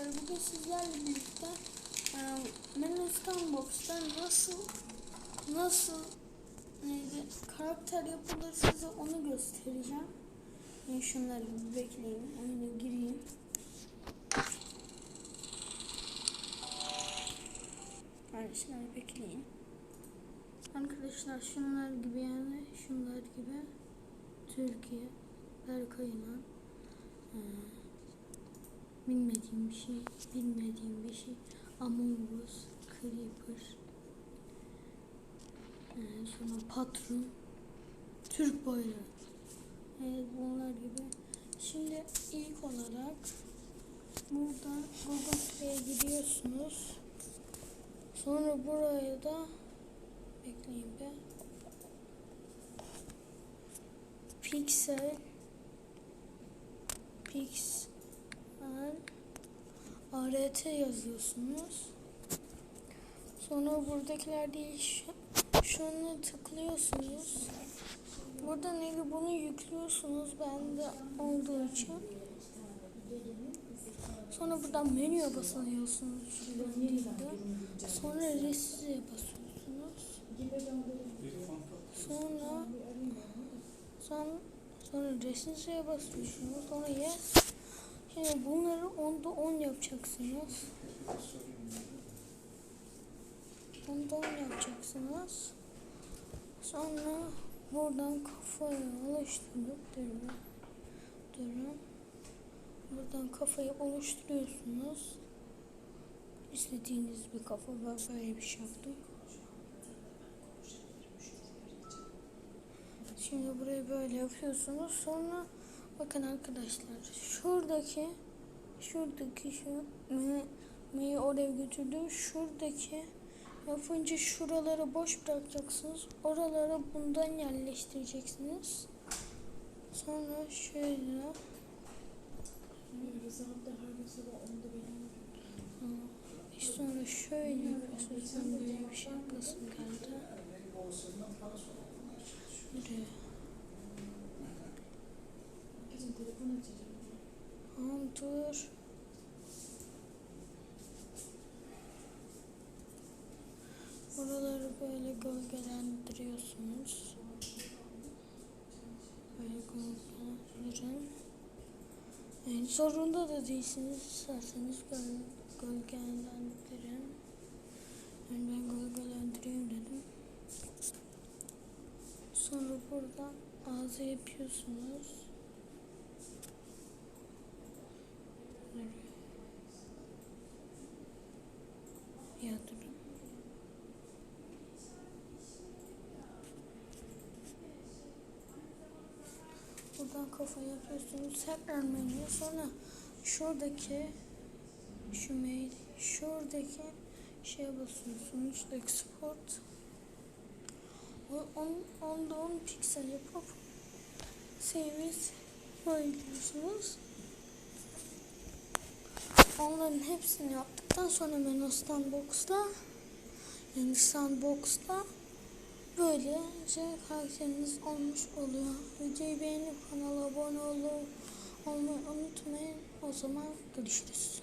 arkadaşlar bugün sizlerle birlikte e, Menistan Box'ta nasıl nasıl neydi karakter yapılır size onu göstereceğim. Yani şunları bir bekleyin. Oyuna gireyim. Arkadaşlar bekleyin. Arkadaşlar şunlar gibi yani şunlar gibi Türkiye Berkay'la e, bilmediğim bir şey bilmediğim bir şey. Among Us Creeper. E, sonra Patron. Türk bayrağı. Evet bunlar gibi. Şimdi ilk olarak burada Google Play'e giriyorsunuz sonra buraya da bekleyin be Pixel. Pixel ART yazıyorsunuz. Sonra buradakiler değil şu- şunu tıklıyorsunuz. Burada ne bunu yüklüyorsunuz bende olduğu için. Sonra buradan menüye basıyorsunuz. Sonra resizeye basıyorsunuz. Sonra sonra sonra resizeye basıyorsunuz. Sonra yes. Şimdi bunları onda 10 yapacaksınız. Onda 10 yapacaksınız. Sonra buradan kafayı oluşturup durun. Durun. Buradan kafayı oluşturuyorsunuz. İstediğiniz bir kafa. Ben böyle bir şey yaptım. Şimdi burayı böyle yapıyorsunuz. Sonra bakın arkadaşlar şuradaki şuradaki şu me- meyi oraya götürdüm. Şuradaki yapınca şuraları boş bırakacaksınız. Oralara bundan yerleştireceksiniz. Sonra şöyle sonra şöyle yapıyorsunuz. Bir şey yapmasın geldi. Buraya. Dur. Buraları böyle gölgelendiriyorsunuz. Böyle gölgelendirin. Yani zorunda da değilsiniz. İsterseniz göl, gölgelendirin. Yani ben gölgelendireyim dedim. Sonra burada ağzı yapıyorsunuz. Ya durun. Buradan kafa yapıyorsunuz. Tekrar menü. Sonra şuradaki şu mail şuradaki şeye basıyorsunuz. Export. O- On, onda 10 piksel yapıp save'is koyuyorsunuz. Onların hepsini yaptıktan sonra ben Sandbox'ta yani Sandbox'ta böylece karakteriniz olmuş oluyor. Videoyu beğenip kanala abone olup olmayı unutmayın. O zaman görüşürüz.